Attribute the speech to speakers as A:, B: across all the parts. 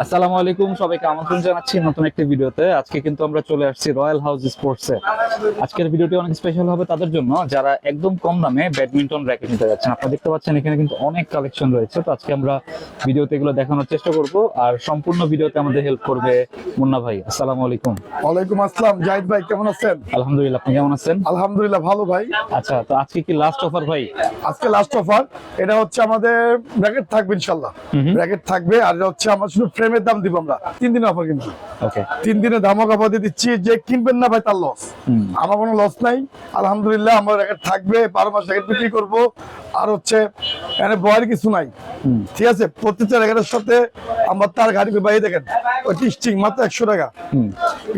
A: আসসালামু আলাইকুম সবাইকে আমন্ত্রণ জানাচ্ছি নতুন একটি ভিডিওতে। আজকে কিন্তু আমরা চলে আসছি রয়্যাল হাউস স্পোর্টসে আজকের ভিডিওটি অনেক স্পেশাল হবে তাদের জন্য। যারা একদম কম দামে ব্যাডমিন্টন র্যাকেট নিতে যাচ্ছেন আপনারা দেখতে পাচ্ছেন এখানে কিন্তু অনেক কালেকশন রয়েছে। তো আজকে আমরা ভিডিওতে এগুলো দেখানোর চেষ্টা করব। আর সম্পূর্ণ ভিডিওতে আমাদের হেল্প করবে মুন্না ভাই। আসসালামু আলাইকুম।
B: ওয়ালাইকুম আসসালাম। জাহিদ ভাই কেমন আছেন?
A: আলহামদুলিল্লাহ আপনি কেমন আছেন?
B: আলহামদুলিল্লাহ ভালো ভাই।
A: আচ্ছা তো আজকে কি লাস্ট অফার ভাই?
B: আজকে লাস্ট অফার এটা হচ্ছে আমাদের ব্র্যাকেট থাকবে ইনশাল্লাহ
A: হুম হুম।
B: থাকবে আর এটা হচ্ছে আমরা শুধু ফ্রেমের দাম দিব আমরা। তিন দিনের অফার কিন্তু তিন দিনে দামক অফার দিয়ে দিচ্ছি যে কিনবেন না ভাই তার লস আমার কোনো লস নাই। আলহামদুলিল্লাহ আমার র্যাকেট থাকবে বারো মাস র্যাকেট বিক্রি করব। আর হচ্ছে এখানে বয়ের কিছু নাই। ঠিক আছে? প্রত্যেকটা র্যাকেটের সাথে আমার তার গাড়ি বাইরে দেখেন ওই স্টিং মাত্র একশো টাকা।
A: হুম।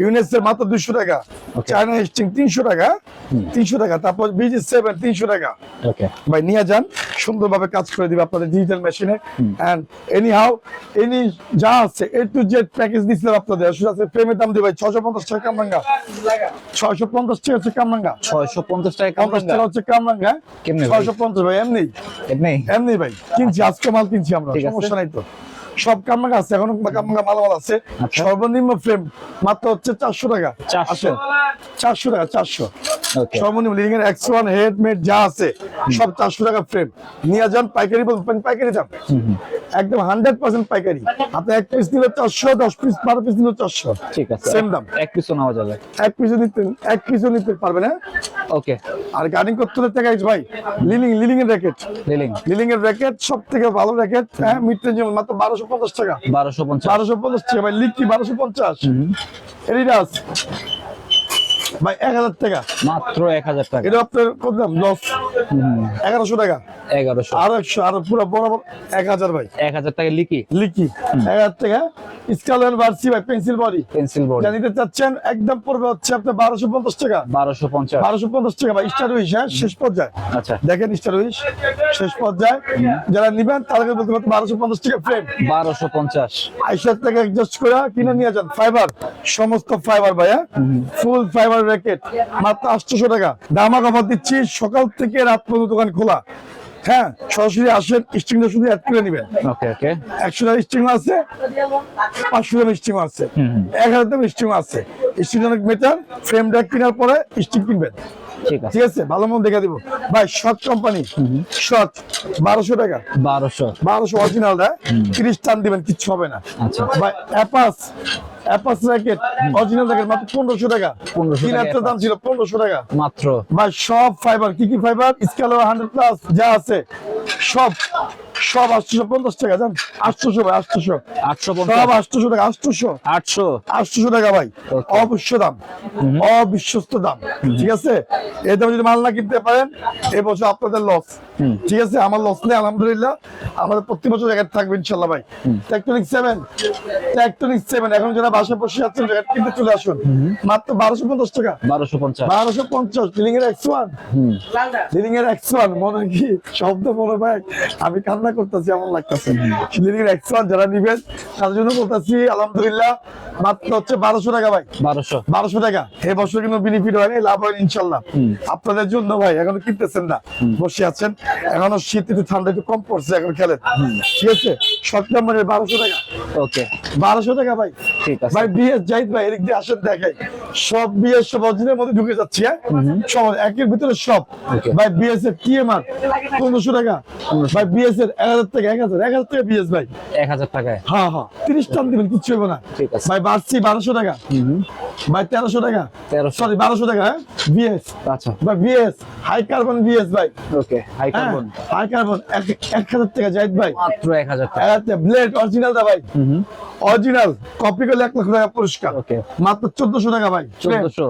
B: ইউনেসের মাত্র দুশো টাকা। চায়না স্টিং তিনশো টাকা। তিনশো টাকা। তারপর বিজি সেভেন তিনশো টাকা। ভাই নিয়ে যান। সুন্দরভাবে কাজ করে দিবে আপনাদের ডিজিটাল মেশিনে এন্ড এনি হাউ এনি যা আছে এ টু জেড প্যাকেজ দিচ্ছিলাম আপনাদের। শুধু আছে প্রেমের দাম দিবে ছয়শো পঞ্চাশ টাকা কামরাঙ্গা। ছয়শো পঞ্চাশ টাকা হচ্ছে কামরাঙ্গা।
A: ছয়শো পঞ্চাশ টাকা
B: পঞ্চাশ টাকা হচ্ছে কামরাঙ্গা। ছয়শো পঞ্চাশ ভাই এমনি?
A: এমনি?
B: এমনি ভাই কিনছি আজকে মাল কিনছি আমরা সমস্যা নাই তো। সব কামরাঙ্গা আছে এখনও মাল মালামাল আছে।
A: আচ্ছা।
B: সর্বনিম্ন ফ্রেম মাত্র হচ্ছে চারশো টাকা। চারশো। চারশো টাকা চারশো। সর্বনিম্ন লিভিং এর এক্স ওয়ান হেড মেড যা আছে সব চারশো টাকা ফ্রেম নিয়ে যান পাইকারি বলবেন পাইকারি দাম। একদম হান্ড্রেড পার্সেন্ট পাইকারি। আপনি এক পিস নিলে চারশো দশ পিস বারো পিস নিলে চারশো।
A: ঠিক আছে।
B: সেম দাম।
A: এক পিসও নেওয়া যাবে।
B: এক পিসও নিতে এক পিসও নিতে পারবেন হ্যাঁ?
A: ওকে
B: আর গার্ডিং করতে হলে টাকা ভাই লিলিং লিলিং এর র্যাকেট
A: লিলিং
B: লিলিং এর র্যাকেট সব থেকে ভালো র্যাকেট হ্যাঁ? মিড রেঞ্জ মাত্র বারোশো পঞ্চাশ টাকা।
A: বারোশো পঞ্চাশ।
B: বারোশো পঞ্চাশ টাকা ভাই লিকি বারোশো পঞ্চাশ। এডিডাস ভাই এক হাজার টাকা।
A: মাত্র এক হাজার টাকা।
B: এটা আপনার কত দাম? লস। এগারোশো টাকা?
A: এগারোশো।
B: আরও একশো আরও পুরো বরাবর এক হাজার ভাই।
A: এক হাজার টাকা লিকি?
B: লিকি। এক হাজার টাকা। ভাই পেন্সিল বডি।
A: পেন্সিল বোর্ড
B: যা নিতে চাচ্ছেন একদম পড়বে হচ্ছে আপনার বারোশো পঞ্চাশ টাকা।
A: বারোশো পঞ্চাশ।
B: বারোশো পঞ্চাশ টাকা ভাই স্টার উইশ হ্যাঁ? শেষ পর্যায়ে।
A: আচ্ছা।
B: দেখেন স্টার উইশ শেষ পর্যায়ে। যারা নিবেন তাদেরকে বলতে পারবেন বারোশো পঞ্চাশ টাকা ফ্রেম
A: বারোশো পঞ্চাশ।
B: আইসার থেকে অ্যাডজাস্ট করে কিনে নিয়ে যান। ফাইবার সমস্ত ফাইবার ভাইয়া। ফুল ফাইবার র্যাকেট মাত্র আটশোশো টাকা। দামা অফার দিচ্ছি সকাল থেকে রাত পর্যন্ত দোকান খোলা। হ্যাঁ সরাসরি আসেন স্টিংটা শুধু অ্যাড করে নেবেন।
A: ওকে ওকে
B: একশো টাকা স্টিং আছে পাঁচশো টাকা স্টিং আছে এক হাজার টাকা স্টিং আছে। স্টিং অনেক মেটার ফ্রেমটা কেনার পরে স্টিং কিনবেন।
A: ঠিক আছে।
B: ভালো মন দেখা দিব। ভাই শর্ট কোম্পানি শর্ট বারোশো টাকা।
A: বারোশো।
B: বারোশো অরিজিনালটা তিরিশ টান দিবেন কিচ্ছু হবে না।
A: আচ্ছা।
B: ভাই Apacs Apacs racket original racket মাত্র পনেরোশো টাকা।
A: 1500
B: তিন দাম ছিল পনেরোশো টাকা।
A: মাত্র।
B: ভাই সব ফাইবার কি কি ফাইবার স্কেল হান্ড্রেড প্লাস যা আছে সব। সব আটশোশো পঞ্চাশ টাকা জান? আটশোশো ভাই আটশোশো।
A: আটশো
B: সব আটশোশো টাকা আটশোশো।
A: আটশো।
B: আটশোশো টাকা ভাই দাম। অবিশ্বস্ত দাম ঠিক আছে? এই দামে যদি মাল না কিনতে পারেন এবছর আপনাদের লস ঠিক আছে? আমার লস নেই আলহামদুলিল্লাহ। আমাদের প্রতি বছর জ্যাকেট থাকবে ইনশাল্লাহ ভাই। টেকটনিক সেভেন টেকটনিক সেভেন এখন যারা বাসায় বসে আছেন জ্যাকেট কিনতে চলে আসুন। মাত্র বারোশো পঞ্চাশ টাকা।
A: বারোশো পঞ্চাশ।
B: বারোশো পঞ্চাশ লিলিং এর এক্স ওয়ান লিলিং এর এক্স ওয়ান মনে কি শব্দ মনে ভাই আমি কান্না করতেছি এমন লাগতেছে। লিলিং এর এক্স যারা নিবেন তাদের জন্য বলতেছি আলহামদুলিল্লাহ মাত্র হচ্ছে বারোশো টাকা ভাই।
A: বারোশো।
B: বারোশো টাকা। এই বছর কিন্তু বেনিফিট হয়নি লাভ হয়নি ইনশাল্লাহ। আপনাদের জন্য ভাই এখনও কিনতেছেন না। বসে আছেন। এখনও শীত একটু ঠান্ডা একটু কম পড়ছে এখন খেলেন। ঠিক আছে? শর্ট নাম্বারের বারোশো টাকা।
A: ওকে।
B: বারোশো টাকা ভাই।
A: ঠিক আছে।
B: ভাই বিএস যাই ভাই এদিক দিয়ে আসেন দেখাই। সব বিএস সব অরিজিনের মধ্যে ঢুকে যাচ্ছে হ্যাঁ? সব একের ভিতরে সব. ভাই বিএস এর টিএমআর পনেরোশো টাকা। ভাই বিএস এর এক হাজার টাকা এক হাজার এক হাজার টাকা বিএস ভাই।
A: এক হাজার টাকায়?
B: হ্যাঁ হ্যাঁ। তিরিশ টান দিবেন কিচ্ছু হবে না। ভাই বাড়ছি বারোশো টাকা। ভাই তেরোশো টাকা। সরি বারোশো টাকা হ্যাঁ? বিএস
A: আচ্ছা।
B: ভাই বিএস হাই কার্বন বিএস ভাই।
A: ওকে হাই
B: হ্যাঁ
A: কার্বন
B: হাই কার্বন এক হাজার টাকা জাহিদ ভাই।
A: মাত্র এক হাজার
B: এক
A: টাকা
B: ব্লেড অরিজিনাল দা ভাই। অরিজিনাল কপি করলে এক লক্ষ টাকা পুরস্কার. মাত্র চোদ্দশো টাকা ভাই।
A: 1400
B: চোদ্দশো।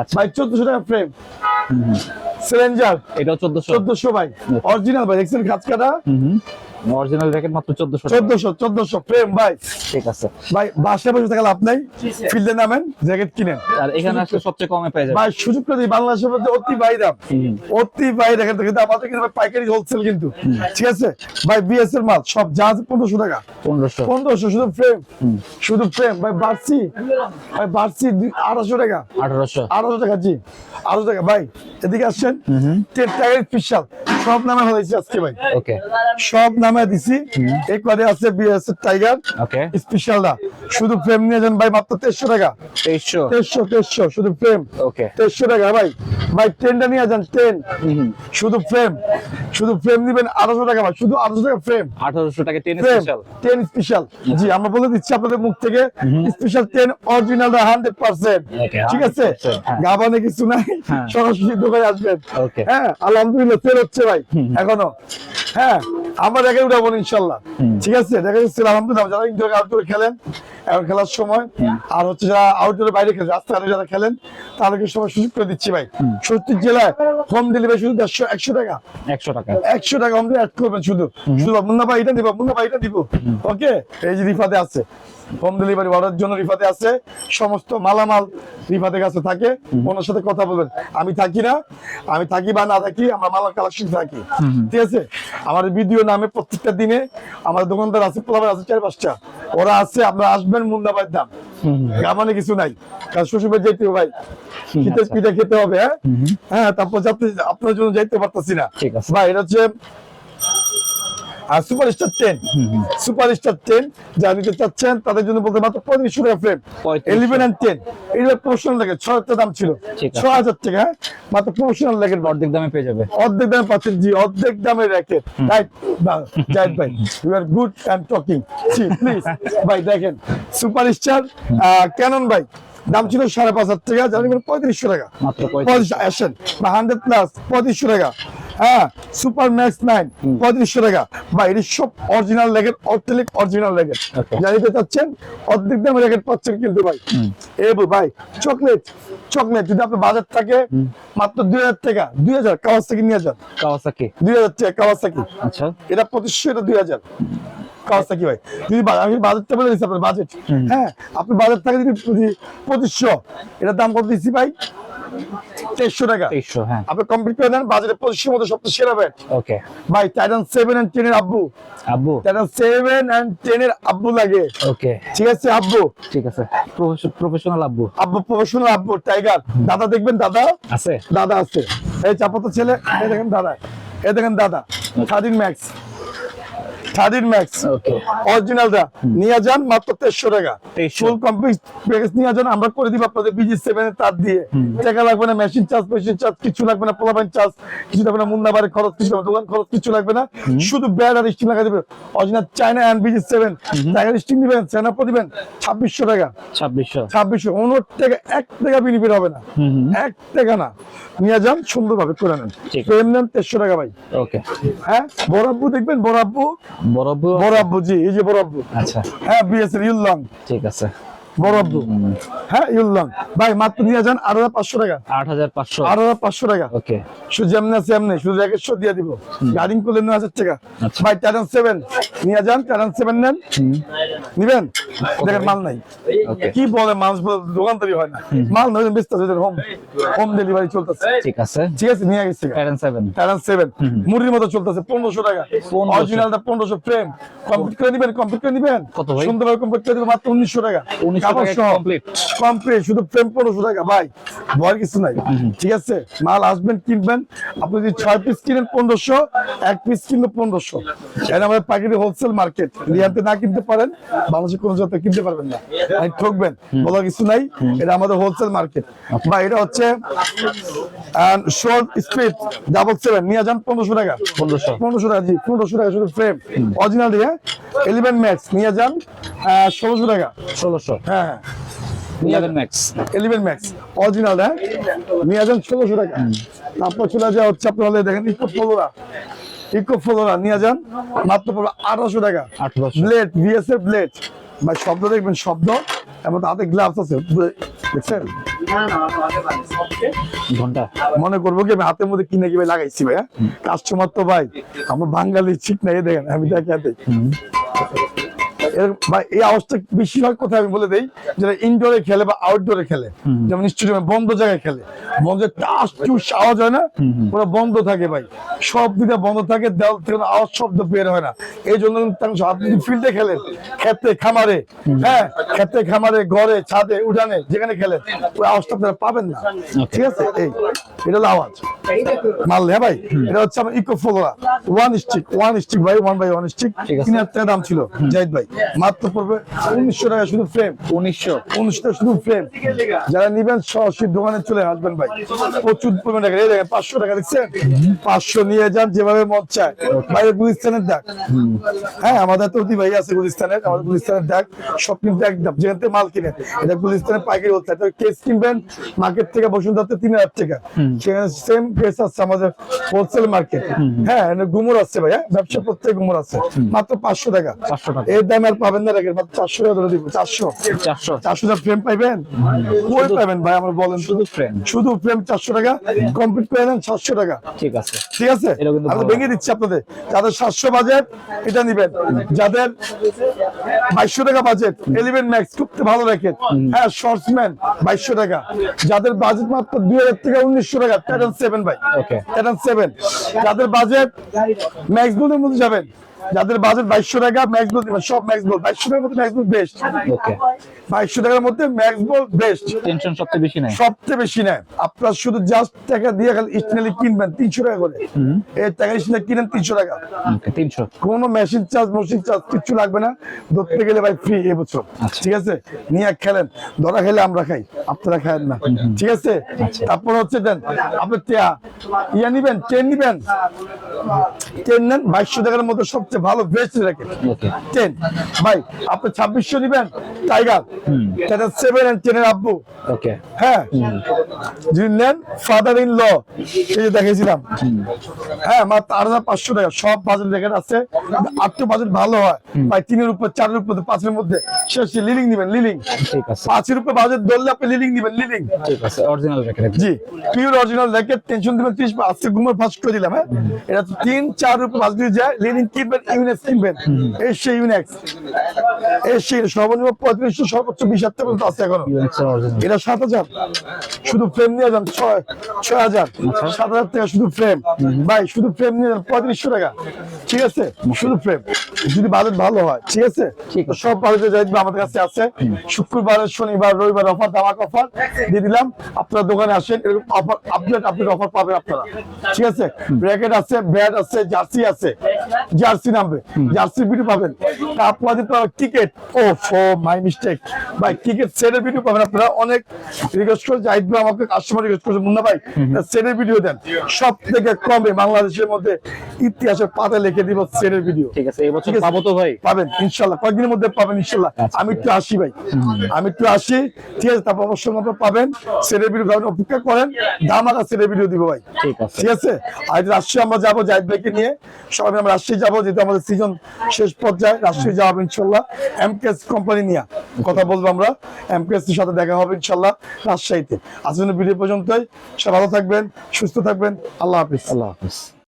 A: আচ্ছা।
B: ভাই চোদ্দশো টাকা ফ্রেম সিলেঞ্জার
A: এটা চোদ্দশো।
B: চোদ্দশো ভাই। অরিজিনাল ভাই। দেখছেন খাঁচ কাটা?
A: অরিজিনাল র্যাকেট মাত্র চোদ্দশো
B: চোদ্দশো চোদ্দশো। ফ্রেম ভাই।
A: ঠিক আছে।
B: ভাই বাসায় বসে থাকা লাভ নাই। ফিল্ডে নামেন জ্যাকেট কিনেন।
A: আর এখানে আসলে সবচেয়ে কমে পেয়ে যাবে।
B: ভাই সুযোগ করে দিই বাংলাদেশের মধ্যে অতি ভাই দাম। অতি ভাই দেখেন কিন্তু আমাদের কিন্তু পাইকারি হোলসেল কিন্তু। ঠিক আছে? ভাই বিএস এর মাল সব যা আছে পনেরোশো টাকা।
A: পনেরোশো।
B: পনেরোশো শুধু ফ্রেম শুধু ফ্রেম ভাই বাড়ছি ভাই বাড়ছি আঠারোশো টাকা।
A: আঠারোশো।
B: আঠারোশো টাকা জি। আঠারোশো টাকা। ভাই এদিকে আসছেন। টেন টাকার স্পেশাল সব নামে হয়েছে আজকে ভাই।
A: ওকে
B: সব নামে দিছি। কদে আছে বিএস টাইগার
A: ওকে
B: স্পেশালটা শুধু ফ্রেম নিয়ে যান ভাই মাত্র তেইশশো টাকা।
A: তেইশশো?
B: তেইশশো তেইশশো শুধু ফ্রেম
A: ওকে
B: তেইশশো টাকা ভাই। ভাই টেনটা নিয়ে যান টেন শুধু ফ্রেম শুধু ফ্রেম নিবেন আঠারোশো টাকা ভাই। শুধু আঠারোশো টাকা ফ্রেম
A: আঠারোশো টাকা টেন স্পেশাল
B: টেন স্পেশাল জি আমরা বলে দিচ্ছি আপনাদের মুখ থেকে। Special ten original hundred percent
A: Okay,
B: ঠিক আছে?
A: 100%, হ্যাঁ।
B: গাবানে কিছু নাই।
A: হ্যাঁ।
B: সরাসরি দোকানে আসবেন।
A: Okay.
B: হ্যাঁ আলহামদুলিল্লাহ সেল হচ্ছে ভাই। এখনও? হ্যাঁ আমরা দেখে উঠাবো ইনশাল্লাহ। ঠিক আছে? দেখা যাচ্ছে আলহামদুলিল্লাহ যারা ইনডোর আউটডোর খেলেন এখন খেলার সময় আর হচ্ছে যারা আউটডোরে বাইরে খেলে রাস্তাঘাটে যারা খেলেন তাদেরকে সবাই সুযোগ করে দিচ্ছি ভাই। সত্যি জেলায় হোম ডেলিভারি শুধু দেড়শো একশো টাকা।
A: একশো টাকা।
B: একশো টাকা আমাদের অ্যাড করবেন শুধু। শুধু মুন্না ভাই এটা দিব মুন্না ভাই এটা দিব। ওকে এই যে রিফাতে আছে। হোম ডেলিভারি অর্ডার জন্য রিফাতে আছে সমস্ত মালামাল রিফাতে কাছে থাকে। ওনার সাথে কথা বলবেন। আমি থাকি না আমি থাকি বা না থাকি আমরা মালার কালেকশন থাকি। ঠিক আছে? আমার ভিডিও নামে প্রত্যেকটা দিনে আমার দোকানদার আছে প্লাবার আছে চার পাঁচটা। ওরা আছে আপনারা আসবেন মুন্না ভাইয়ের দাম গামানে কিছু নাই। কারণ শ্বশুরবাড়ি যেতে হবে ভাই। শীতের
A: আচ্ছা।
B: পিঠা খেতে হবে হ্যাঁ? হ্যাঁ তারপর যাতে আপনার জন্য যাইতে পারতাছি না। ভাই এটা হচ্ছে আর super star ten super star ten যা নিতে চাচ্ছেন তাদের জন্য বলতে মাত্র পঁয়ত্রিশশো টাকা frame eleven and ten professional লাগে ছ হাজার দাম ছিল। ছ হাজার টাকা হ্যাঁ? মাত্র প্রফেশনাল
A: অর্ধেক দামে পেয়ে যাবে।
B: অর্ধেক দামে পাচ্ছেন জি অর্ধেক দামে র্যাকেট রাইট ভাই you are good and talking G please ভাই দেখেন। ক্যানন ভাই দাম ছিল সাড়ে পাঁচ হাজার টাকা জানি পঁয়ত্রিশশো টাকা।
A: মাত্র
B: পঁয়ত্রিশ। আসেন। বা হান্ড্রেড প্লাস পঁয়ত্রিশশো টাকা। হ্যাঁ সুপার ম্যাক্স নাইন পঁয়ত্রিশশো টাকা। বা এটি সব অরিজিনাল লেগেট অর্থেলিক অরিজিনাল লেগেট জানিতে চাচ্ছেন অর্ধেক দামে লেগেট পাচ্ছেন কিন্তু ভাই। এ ভাই চকলেট চকলেট যদি আপনার বাজার থাকে মাত্র দুই হাজার টাকা দুই হাজার কাওয়াজ থেকে নিয়ে যান।
A: কাওয়াসাকি
B: দুই হাজার টাকা কাওয়াসাকি
A: আচ্ছা।
B: এটা পঁচিশশো এটা দুই হাজার। কাওয়াসাকি ভাই। যদি আমি বাজেটটা বলে দিচ্ছি আপনার বাজেট হ্যাঁ আপনি বাজার থাকে যদি যদি পঁচিশশো এটার দাম কত দিচ্ছি ভাই? তেইশশো টাকা।
A: তেইশশো হ্যাঁ।
B: আপনি কমপ্লিট করে দেন বাজারে পঁচিশের মধ্যে সবচেয়ে সেরা ব্যাট
A: ওকে।
B: ভাই টাইটান সেভেন অ্যান্ড টেন আব্বু।
A: আব্বু?
B: টাইটান সেভেন অ্যান্ড টেন আব্বু লাগে।
A: ওকে।
B: ঠিক আছে আব্বু?
A: ঠিক আছে। প্রফেশনাল আব্বু।
B: আব্বু প্রফেশনাল আব্বু টাইগার দাদা দেখবেন দাদা?
A: আছে।
B: দাদা আছে। এই চাপাতো ছেলে এই দেখেন দাদা। এই দেখেন দাদা থার্টিন ম্যাক্স থার্টিন ম্যাক্স। অরিজিনালটা। নিয়ে যান মাত্র টাকা। ফুল কমপ্লিট প্যাকেজ নিয়ে যান আমরা করে দিব আপনাদের বিজি তার দিয়ে। টাকা লাগবে না মেশিন চার্জ মেশিন চার্জ কিছু লাগবে না পোলাপাইন চার্জ কিছু লাগবে না খরচ কিছু লাগবে দোকান খরচ কিছু লাগবে না। শুধু ব্যাড আর লাগা অরিজিনাল চায়না বিজি টাইগার দিবেন সেনাপো দিবেন ছাব্বিশশো টাকা।
A: ছাব্বিশশো।
B: ছাব্বিশশো। উনোর টাকা এক টাকা বেনিফিট হবে না। টাকা না। নিয়ে যান সুন্দরভাবে করে নেন। ফ্রেম নেন টাকা ভাই।
A: ওকে
B: হ্যাঁ বরাব্বু দেখবেন বরাব্বু
A: বড় আব্বু
B: জি এই যে বরাব্বু।
A: আচ্ছা।
B: হ্যাঁ বিএসএল ইউলং
A: ঠিক আছে।
B: বরাব্বু। হ্যাঁ ইউলং ভাই মাত্র নিয়ে যান আট হাজার পাঁচশো টাকা।
A: আট হাজার পাঁচশো।
B: আট হাজার পাঁচশো টাকা।
A: ওকে।
B: শুধু যেমনি আছে এমনি শুধু একশো দিয়ে দিব। গাড়ি করলে নয় হাজার টাকা।
A: আচ্ছা।
B: ভাই টাটান সেভেন নিয়ে যান টাটান সেভেন নেন। নিবেন? দেখেন মাল নাই। কি বলে মানুষ দোকানদারি হয় না। মাল নয় বেচতে হোম হোম ডেলিভারি চলতেছে।
A: ঠিক আছে।
B: ঠিক আছে নিয়ে গেছে।
A: প্যারেন সেভেন
B: সেভেন মুড়ির মতো চলতেছে পনেরোশো টাকা।
A: 1500
B: অরিজিনালটা পনেরোশো ফ্রেম কমপ্লিট করে নিবেন কমপ্লিট করে নিবেন।
A: কত
B: সুন্দরভাবে কমপ্লিট করে দিবেন মাত্র উনিশশো টাকা।
A: 1900
B: কাপড়
A: টাকায়
B: সহ।
A: complete।
B: কমপ্লিট শুধু ফ্রেম পনেরোশো টাকা ভাই। ভয় কিছু নাই। ঠিক আছে? মাল আসবেন কিনবেন। আপনি যদি ছয় পিস কিনেন পনেরোশো এক পিস কিনলে পনেরোশো। এটা আমাদের পাইকারি হোলসেল মার্কেট লিয়াতে না কিনতে পারেন। বাংলাদেশে কোনো জায়গায় কিনতে পারবেন না। তাই ঠকবেন বলার কিছু নাই। এটা আমাদের হোলসেল মার্কেট বা এটা হচ্ছে শর্ট স্পিড ডাবল সেভেন নিয়ে যান পনেরোশো টাকা।
A: পনেরোশো।
B: পনেরোশো টাকা জি পনেরোশো টাকা শুধু ফ্রেম অরিজিনাল দিয়ে ইলেভেন ম্যাক্স নিয়ে যান ষোলোশো টাকা।
A: ষোলোশো।
B: হ্যাঁ হ্যাঁ।
A: Eleven max
B: eleven max original হ্যাঁ। নিয়ে যান ষোলোশো টাকা। তারপর চলে যাওয়া হচ্ছে আপনার হলে দেখেন ইকো ফলোরা ইকো ফলোরা নিয়ে যান মাত্র পড়বে আঠারোশো টাকা।
A: আঠারোশো।
B: ব্লেড ভিএসএফ ব্লেড বা শব্দ দেখবেন শব্দ এমন হাতে গ্লাভস আছে দেখছেন? মনে করব কি আমি হাতের মধ্যে কিনে কি ভাই লাগাইছি ভাইয়া কাস্টমার তো ভাই, আমার বাঙালি, ঠিক নাই, দেখেন, আমি দেখাতে এরকম- এই আওয়াজটা বেশিরভাগ কথা আমি বলে দেই যারা ইনডোরে খেলে বা আউটডোরে খেলে যেমন স্টেডিয়ামে বন্ধ জায়গায় খেলে বন্ধ টাস টুস আওয়াজ হয় না পুরো বন্ধ থাকে ভাই। সব দিকে বন্ধ থাকে দেওয়াল থেকে আওয়াজ শব্দ বের হয় না। এই জন্য আপনি ফিল্ডে খেলেন খেতে খামারে হ্যাঁ খেতে খামারে ঘরে ছাদে উঠানে যেখানে খেলেন ওই আওয়াজটা আপনারা পাবেন না। ঠিক আছে? এই এটা হলো আওয়াজ। মাল হ্যাঁ ভাই? এটা হচ্ছে আমার eco flora one stick one stick ভাই ওয়ান বাই ওয়ান স্টিক দাম ছিল জাহিদ ভাই। মাত্র পড়বে উনিশশো টাকা শুধু ফ্রেম
A: উনিশশো।
B: উনিশশো টাকা শুধু ফ্রেম যারা নিবেন সরাসরি দোকানে চলে আসবেন ভাই। প্রচুর পরিমাণ টাকা। এই দেখেন পাঁচশো টাকা দেখছেন? পাঁচশো নিয়ে যান যেভাবে মন চায়। বাইরে গুলিস্তানের হ্যাঁ আমাদের তো ভাই আছে গুলিস্তানের। আমাদের গুলিস্তানের দেখ সব কিন্তু একদম। যেখান থেকে মাল কিনে এটা গুলিস্তানের পাইকারি বলতে হয় কেস কিনবেন মার্কেট থেকে বসুন্ধরাতে তিন হাজার টাকা। সেখানে সেম কেস আছে আমাদের হোলসেল মার্কেট হ্যাঁ গুমর আছে ভাই হ্যাঁ? ব্যবসা প্রত্যেক গুমর আছে। মাত্র পাঁচশো টাকা।
A: 500 টাকা।
B: এর দাম আর পাবেন না রেখে চারশো টাকা ধরে দিব চারশো।
A: চারশো।
B: চারশো টাকা ফ্রেম পাইবেন কই পাবেন ভাই আমার বলেন
A: শুধু frame।
B: শুধু ফ্রেম চারশো টাকা কমপ্লিট নেন সাতশো টাকা।
A: ঠিক আছে।
B: ঠিক আছে? আমি ভেঙে দিচ্ছি আপনাদের। যাদের সাতশো বাজেট এটা নিবেন। যাদের বাইশশো টাকা বাজেট এলিভেন ম্যাক্স খুব ভালো র্যাকেট হ্যাঁ শর্টসম্যান বাইশশো টাকা। যাদের বাজেট মাত্র দুই হাজার থেকে উনিশশো টাকা প্যাটার্ন সেভেন ভাই. প্যাটার্ন সেভেন যাদের বাজেট ম্যাক্স বোলের মধ্যে যাবেন। যাদের বাজেট বাইশশো টাকা ম্যাক্স বল সব ম্যাক্স বল বাইশশো টাকার মধ্যে ম্যাক্স বল বেস্ট বাইশশো টাকার মধ্যে ম্যাক্স বল বেস্ট
A: টেনশন সবচেয়ে বেশি নাই
B: সবচেয়ে বেশি নেয়। আপনার শুধু জাস্ট টাকা দিয়ে খালি স্টেনালি কিনবেন তিনশো টাকা করে। এই টাকা স্টেনালি কিনেন তিনশো টাকা।
A: তিনশো।
B: কোনো মেশিন চার্জ মেশিন চার্জ কিছু লাগবে না। ধরতে গেলে ভাই ফ্রি এবছর
A: আচ্ছা।
B: ঠিক আছে? নিয়ে খেলেন। ধরা খেলে আমরা খাই আপনারা খায়েন না। ঠিক আছে?
A: আচ্ছা।
B: তারপর হচ্ছে দেন আপনি টিয়া। ইয়া নিবেন টেন নিবেন। টেন নেন বাইশশো টাকার মধ্যে সবচেয়ে ভালো বেস্ট রাখেন টেন ভাই আপনি ছাব্বিশশো নিবেন? টাইগার সেটা সেভেন এন্ড টেনের আব্বু।
A: ওকে
B: হ্যাঁ। যদি নেন ফাদার ইন ল এই যে দেখেছিলাম হ্যাঁ মাত্র আট হাজার পাঁচশো টাকা। সব বাজেট লেখা আছে। আটটো বাজেট ভালো হয়। ভাই তিনের উপর চারের উপর পাঁচের মধ্যে। শেষ লিলিং নিবেন লিলিং
A: ঠিক আছে।
B: পাঁচের উপর বাজেট ধরলে আপনি লিলিং নিবেন লিলিং
A: ঠিক আছে অরিজিনাল রেখে
B: জি। পিওর অরিজিনাল রেখে টেনশন দিবেন ত্রিশ আজকে ঘুমের ফাঁস করে দিলাম হ্যাঁ? এটা তো তিন চার উপর বাজ দিয়ে যায় লিলিং কিনবেন ইউনেক্স কিনবেন? ইউনেক্স সর্বনিম্ন পঁয়ত্রিশশো সর্বোচ্চ বিশ হাজার পর্যন্ত আছে
A: এখনও।
B: এটা সাত হাজার। শুধু ফ্রেম নিয়ে যান ছয় ছয় হাজার। সাত হাজার টাকা শুধু ফ্রেম ভাই শুধু ফ্রেম নিয়ে যান পঁয়ত্রিশশো টাকা। ঠিক আছে? শুধু ফ্রেম যদি বাজেট ভালো হয় ঠিক আছে? সব বাজেটে যাই আমাদের কাছে আছে। শুক্রবার শনিবার রবিবার অফার দামাক অফার দিয়ে দিলাম। আপনারা দোকানে আসেন এরকম অফার আপডেট আপডেট অফার পাবেন আপনারা। ঠিক আছে? ব্র্যাকেট আছে ব্যাট আছে জার্সি আছে। জার্সি নামবে। জার্সি ভিডিও পাবেন। তারপর টিকেট ও ফো মাই মিস্টেক। ভাই টিকেট সেটের ভিডিও পাবেন আপনারা। অনেক রিকোয়েস্ট করে জাহিদ ভাই আমাকে কাস্টমার রিকোয়েস্ট করছে। মুন্না ভাই সেটের ভিডিও দেন। সব থেকে কমে বাংলাদেশের মধ্যে ইতিহাসের পাতা লিখে দিব সেটের ভিডিও
A: ঠিক আছে এই বছর পাবো তো ভাই।
B: পাবেন ইনশাল্লাহ। কয়েকদিনের মধ্যে পাবেন ইনশাল্লাহ।
A: আচ্ছা।
B: আমি একটু আসি ভাই। আমি একটু আসি। ঠিক আছে তারপর অবশ্যই মতো পাবেন। সেটের ভিডিও পাবেন অপেক্ষা করেন। দাম আগে সেটের ভিডিও দিব ভাই।
A: ঠিক আছে।
B: ঠিক আছে? আর রাজশাহী আমরা যাব জাহিদ ভাইকে নিয়ে। সবাই আমরা রাজশাহী যাব, যেহেতু আমাদের সিজন শেষ পর্যায়ে, রাজশাহী যাব ইনশাল্লাহ। এমকেএস কোম্পানি নিয়ে কথা বলব আমরা। এমকেএস এর সাথে দেখা হবে ইনশাল্লাহ রাজশাহীতে। আজকের ভিডিও পর্যন্তই। সব ভালো থাকবেন, সুস্থ থাকবেন। আল্লাহ হাফিজ।
A: আল্লাহ হাফিজ।